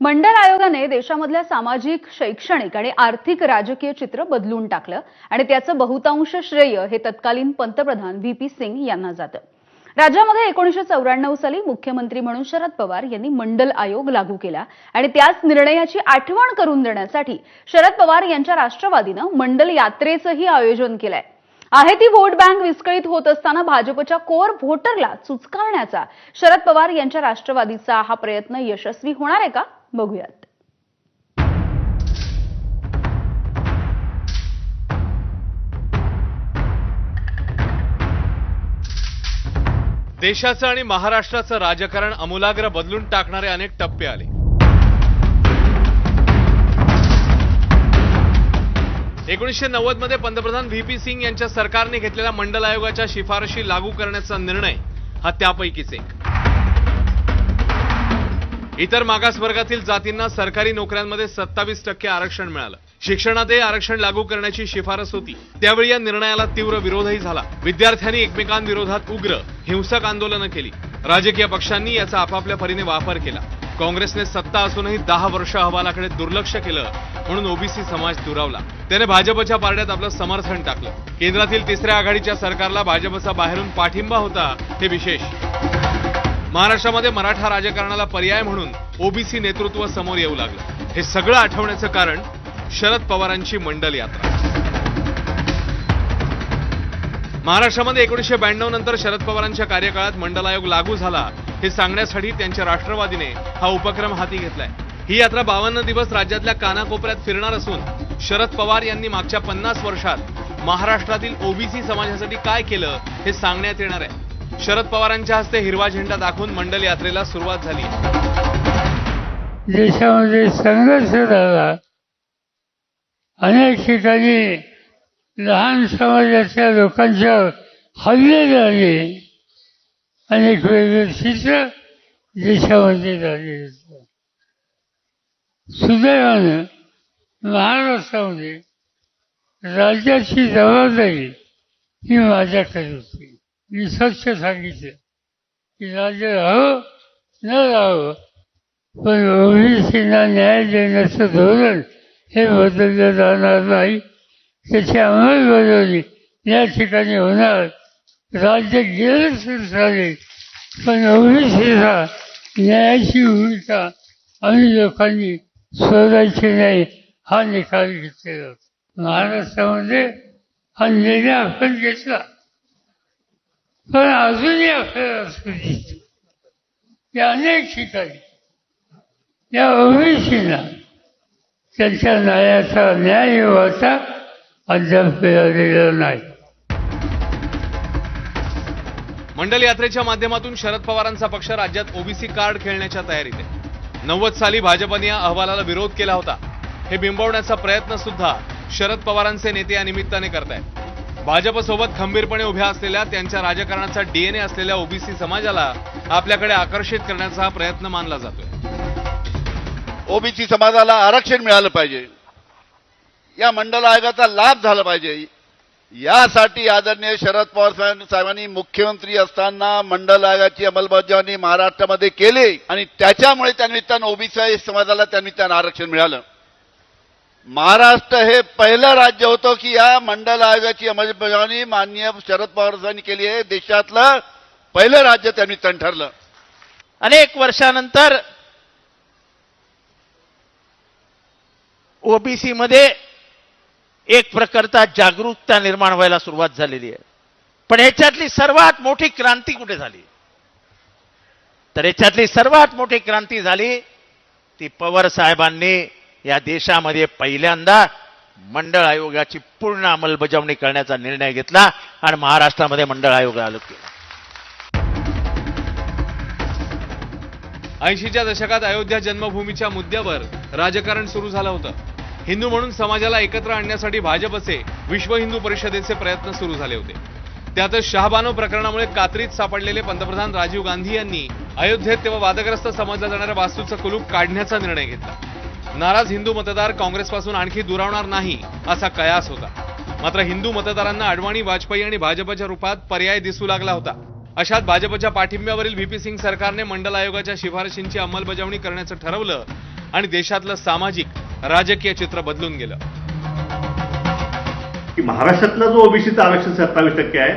मंडल आयोगाने देशामधल्या सामाजिक शैक्षणिक आणि आर्थिक राजकीय चित्र बदलून टाकलं आणि त्याचं बहुतांश श्रेय हे तत्कालीन पंतप्रधान व्ही पी सिंग यांना जातं. राज्यामध्ये एकोणीशे चौऱ्याण्णव साली मुख्यमंत्री म्हणून शरद पवार यांनी मंडल आयोग लागू केला आणि त्याच निर्णयाची आठवण करून देण्यासाठी शरद पवार यांच्या राष्ट्रवादीनं मंडल यात्रेचंही आयोजन केलंय. आहे ती व्होट बँक विस्कळीत होत असताना भाजपच्या कोर व्होटरला चुचकारण्याचा शरद पवार यांच्या राष्ट्रवादीचा हा प्रयत्न यशस्वी होणार आहे का? बघूयात. देशाचं आणि महाराष्ट्राचं राजकारण अमूलाग्र बदलून टाकणारे अनेक टप्पे आले. एकोणीसशे नव्वदमध्ये पंतप्रधान व्ही पी सिंग यांच्या सरकारने घेतलेल्या मंडल आयोगाच्या शिफारशी लागू करण्याचा निर्णय हा त्यापैकीच एक. इतर मागासवर्गातील जातींना सरकारी नोकऱ्यांमध्ये सत्तावीस टक्के आरक्षण मिळालं. शिक्षणातही आरक्षण लागू करण्याची शिफारस होती. त्यावेळी या निर्णयाला तीव्र विरोधही झाला. विद्यार्थ्यांनी एकमेकांविरोधात उग्र हिंसक आंदोलनं केली. राजकीय पक्षांनी याचा आपापल्या परीने वापर केला. काँग्रेसने सत्ता असूनही दहा वर्ष अहवालाकडे दुर्लक्ष केलं म्हणून ओबीसी समाज दुरावला. त्याने भाजपच्या पारड्यात आपलं समर्थन टाकलं. केंद्रातील तिसऱ्या आघाडीच्या सरकारला भाजपचा बाहेरून पाठिंबा होता हे विशेष. महाराष्ट्रामध्ये मराठा राजकारणाला पर्याय म्हणून ओबीसी नेतृत्व समोर येऊ लागलं. हे सगळं आठवण्याचं कारण शरद पवारांची मंडल यात्रा. महाराष्ट्रामध्ये एकोणीसशे ब्याण्णव नंतर शरद पवारांच्या कार्यकाळात मंडल आयोग लागू झाला हे सांगण्यासाठी त्यांच्या राष्ट्रवादीने हा उपक्रम हाती घेतलाय. ही यात्रा बावन्न दिवस राज्यातल्या कानाकोपऱ्यात फिरणार असून शरद पवार यांनी मागच्या पन्नास वर्षात महाराष्ट्रातील ओबीसी समाजासाठी काय केलं हे सांगण्यात येणार आहे. शरद पवारांच्या हस्ते हिरवा झेंडा दाखवून मंडल यात्रेला सुरुवात झाली. देशामध्ये संघर्ष झाला. अनेक ठिकाणी लहान समाजाच्या लोकांच्या हल्ले झाले. अनेक वेगवेगळे चित्र देशामध्ये झाले. सुदैवानं महाराष्ट्रामध्ये राज्याची जबाबदारी ही माझ्याकडे होती. मी स्वच्छ की राज्य राहावं न राहावं पण ओबीसींना न्याय देण्याचं धोरण हे बदललं जाणार नाही. त्याची अंमलबजावणी या ठिकाणी होणार. राज्य गेलंच तर चालेल. पण ओबीसीला न्यायाची भूमिका आम्ही लोकांनी सोडायची नाही हा निकाल घेतलेला महाराष्ट्रामध्ये हा निर्णय आपण घेतला. अजूनही आपल्याला असू दिसतो की अनेक ठिकाणी या ओबीसीना त्यांच्या न्यायाचा न्याय होता अद्याप मिळालेला नाही मंडल यात्रेच्या माध्यमातून शरद पवारांचा पक्ष राज्यात ओबीसी कार्ड खेळण्याच्या तयारीत आहे. नव्वद साली भाजपने या अहवालाला विरोध केला होता. हे बिंबवण्याचा प्रयत्न सुद्धा शरद पवारांचे नेते या निमित्ताने करतायत. भाजपसोबत खंबीरपणे उभ्या असलेल्या त्यांच्या राजकारणाचा डीएनए असलेल्या ओबीसी समाजाला आपल्याकडे आकर्षित करण्याचा हा प्रयत्न मानला जातोय. ओबीसी समाजाला आरक्षण मिळालं पाहिजे. या मंडल आयोगाचा लाभ झाला पाहिजे. यासाठी आदरणीय शरद पवार साहेब- साहेबांनी मुख्यमंत्री असताना मंडल आयोगाची अंमलबजावणी महाराष्ट्रामध्ये केली आणि त्याच्यामुळे त्यानिमित्तानं ओबीसी समाजाला त्यानिमित्तानं आरक्षण मिळालं. महाराष्ट्र हे पहिलं राज्य होतं की या मंडल आयोगाची अंमलबजावणी माननीय शरद पवार साहेबांनी केली आहे. देशातलं पहिलं राज्य त्या निमित्तानं ठरलं. अनेक वर्षानंतर ओबीसी मध्ये एक प्रकारचा जागरूकता निर्माण व्हायला सुरुवात झालेली आहे. पण ह्याच्यातली सर्वात मोठी क्रांती कुठे झाली? तर ह्याच्यातली सर्वात मोठी क्रांती झाली ती पवार साहेबांनी या देशामध्ये पहिल्यांदा मंडळ आयोगाची पूर्ण अंमलबजावणी करण्याचा निर्णय घेतला आणि महाराष्ट्रामध्ये मंडळ आयोग आलो केला. ऐंशीच्या दशकात अयोध्या जन्मभूमीच्या मुद्द्यावर राजकारण सुरू झालं होतं. हिंदू म्हणून समाजाला एकत्र आणण्यासाठी भाजपचे विश्व हिंदू परिषदेचे प्रयत्न सुरू झाले होते. त्यातच शहाबानो प्रकरणामुळे कात्रीत सापडलेले पंतप्रधान राजीव गांधी यांनी अयोध्येत तेव्हा वादग्रस्त समजल्या जाणाऱ्या वास्तूचं कुलूप काढण्याचा निर्णय घेतला. नाराज हिंदू मतदार काँग्रेसपासून आणखी दुरावणार नाही असा कयास होता. मात्र हिंदू मतदारांना अडवाणी वाजपेयी आणि भाजपच्या रूपात पर्याय दिसू लागला होता. अशात भाजपच्या पाठिंब्यावरील व्हीपी सिंग सरकारने मंडल आयोगाच्या शिफारशींची अंमलबजावणी करण्याचं ठरवलं आणि देशातलं सामाजिक राजकीय चित्र बदलून गेलं. की महाराष्ट्रातलं जो ओबीसीचं आरक्षण सत्तावीस टक्के आहे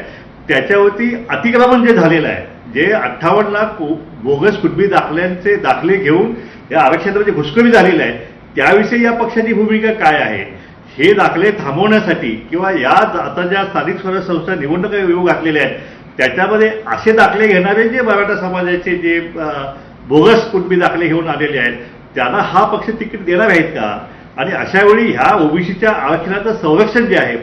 त्याच्यावरती अतिक्रमण जे झालेलं आहे जे अठ्ठावन्न लाख बोगस कुटबी दाखल्यांचे दाखले घेऊन या आरक्षणामध्ये घुसखोरी झालेली आहे त्याविषयी या पक्षाची भूमिका काय आहे? हे दाखले थांबवण्यासाठी किंवा या आता ज्या स्थानिक स्वराज्य संस्था निवडणुका येऊ घातलेल्या आहेत त्याच्यामध्ये असे दाखले घेणारे जे मराठा समाजाचे जे बोगस कुटुंबी दाखले घेऊन आलेले आहेत त्यांना हा पक्ष तिकीट देणार आहेत का? आणि अशा वेळी ह्या ओबीसीच्या आरक्षणाचं संरक्षण जे आहे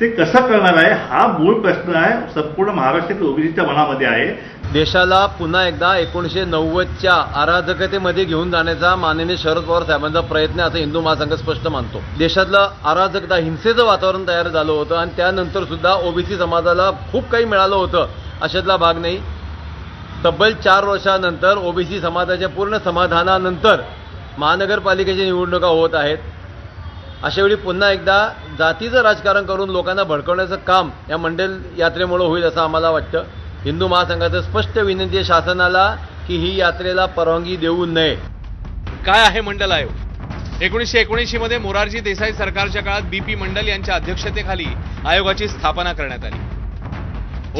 ते कसं करणार आहे हा मूळ प्रश्न आहे संपूर्ण महाराष्ट्रातील ओबीसीच्या मनामध्ये आहे. देशाला पुन्हा एकदा एकोणीसशे नव्वदच्या अराजकतेमध्ये घेऊन जाण्याचा माननीय शरद पवार साहेबांचा प्रयत्न असं हिंदू महासंघ स्पष्ट मानतो. देशातलं अराजकता हिंसेचं वातावरण तयार झालं होतं आणि त्यानंतर सुद्धा ओबीसी समाजाला खूप काही मिळालं होतं अशातला भाग नाही. तब्बल चार वर्षानंतर ओबीसी समाजाच्या पूर्ण समाधानानंतर महानगरपालिकेच्या निवडणुका होत आहेत. अशावेळी पुन्हा एकदा जातीचं राजकारण करून लोकांना भडकवण्याचं काम या मंडल यात्रेमुळे होईल असं आम्हाला वाटतं. हिंदू महासंघाचं स्पष्ट विनंती आहे शासनाला की ही यात्रेला परवानगी देऊ नये. काय आहे मंडल आयोग? एकोणीसशे एकोणऐंशी मध्ये मोरारजी देसाई सरकारच्या काळात बीपी मंडल यांच्या अध्यक्षतेखाली आयोगाची स्थापना करण्यात आली.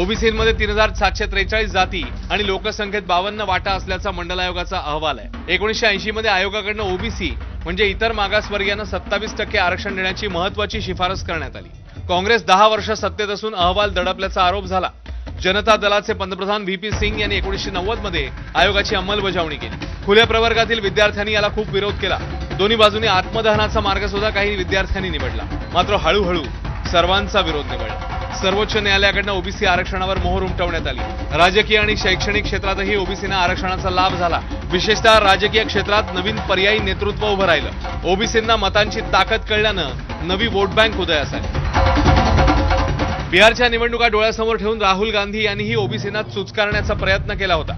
ओबीसीमध्ये तीन हजार सातशे त्रेचाळीस जाती आणि लोकसंख्येत बावन्न वाटा असल्याचा मंडल आयोगाचा अहवाल आहे. एकोणीसशे ऐंशी मध्ये आयोगाकडनं ओबीसी म्हणजे इतर मागासवर्गीयांना सत्तावीस टक्के आरक्षण देण्याची महत्वाची शिफारस करण्यात आली. काँग्रेस दहा वर्ष सत्तेत असून अहवाल दडपल्याचा आरोप झाला. जनता दलाचे पंतप्रधान व्ही पी सिंग यांनी एकोणीसशे नव्वदमध्ये आयोगाची अंमलबजावणी केली. खुल्या प्रवर्गातील विद्यार्थ्यांनी याला खूप विरोध केला. दोन्ही बाजूनी आत्मदहनाचा मार्ग सुद्धा काही विद्यार्थ्यांनी निवडला. मात्र हळूहळू सर्वांचा विरोध निवडला. सर्वोच्च न्यायालयाकडनं ओबीसी आरक्षणावर मोहर उमटवण्यात आली. राजकीय आणि शैक्षणिक क्षेत्रातही ओबीसीना आरक्षणाचा लाभ झाला. विशेषतः राजकीय क्षेत्रात नवीन पर्यायी नेतृत्व उभं राहिलं. ओबीसींना मतांची ताकद कळल्यानं नवी वोट बँक उदयास आली. बिहारच्या निवडणुका डोळ्यासमोर ठेवून राहुल गांधी यांनीही ओबीसींना चुचकारण्याचा प्रयत्न केला होता.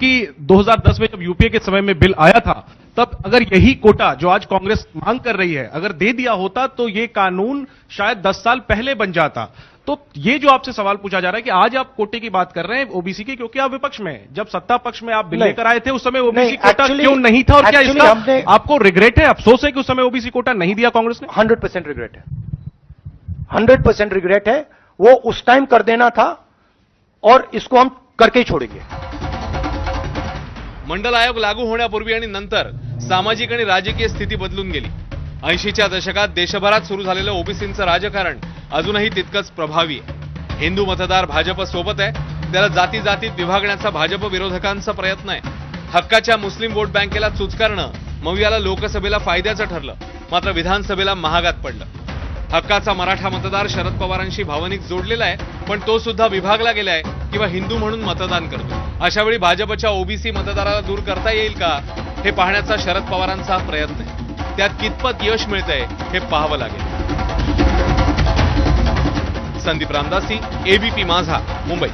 कि 2010 में जब यूपीए के समय में बिल आया था तब अगर यही कोटा जो आज कांग्रेस मांग कर रही है अगर दे दिया होता तो ये कानून शायद 10 साल पहले बन जाता। तो ये जो आपसे सवाल पूछा जा रहा है कि आज आप कोटे की बात कर रहे हैं ओबीसी की क्योंकि आप विपक्ष में हैं। जब सत्ता पक्ष में आप बिल। लेकर आए थे उस समय ओबीसी कोटा actually- क्यों नहीं था? और क्या इसका आपको रिग्रेट है अफसोस है कि उस समय ओबीसी कोटा नहीं दिया कांग्रेस ने? हंड्रेड परसेंट रिग्रेट है। हंड्रेड परसेंट रिग्रेट है। वो उस टाइम कर देना था और इसको हम करके ही छोड़ेंगे। मंडल आयोग लागू होण्यापूर्वी आणि नंतर सामाजिक आणि राजकीय स्थिती बदलून गेली. ऐंशीच्या दशकात देशभरात सुरू झालेलं ओबीसींचं राजकारण अजूनही तितकंच प्रभावी आहे. हिंदू मतदार भाजप सोबत आहे. त्याला जाती जातीत विभागण्याचा भाजप विरोधकांचा प्रयत्न आहे. हक्काच्या मुस्लिम वोट बँकेला चुचकारणं मवियाला लोकसभेला फायद्याचं ठरलं. मात्र विधानसभेला महागात पडलं. हक्काचा मराठा मतदार शरद पवारांशी भावनिक जोडलेला आहे पण तो सुद्धा विभागला गेलाय किंवा हिंदू म्हणून मतदान करतो. अशा वेळी भाजपच्या ओबीसी मतदाराला दूर करता येईल का? हे पाहण्याचा शरद पवारांचा प्रयत्न आहे. त्यात कितपत यश मिळतंय हे पाहावं लागेल. संदीप रामदासी एबीपी माझा मुंबई.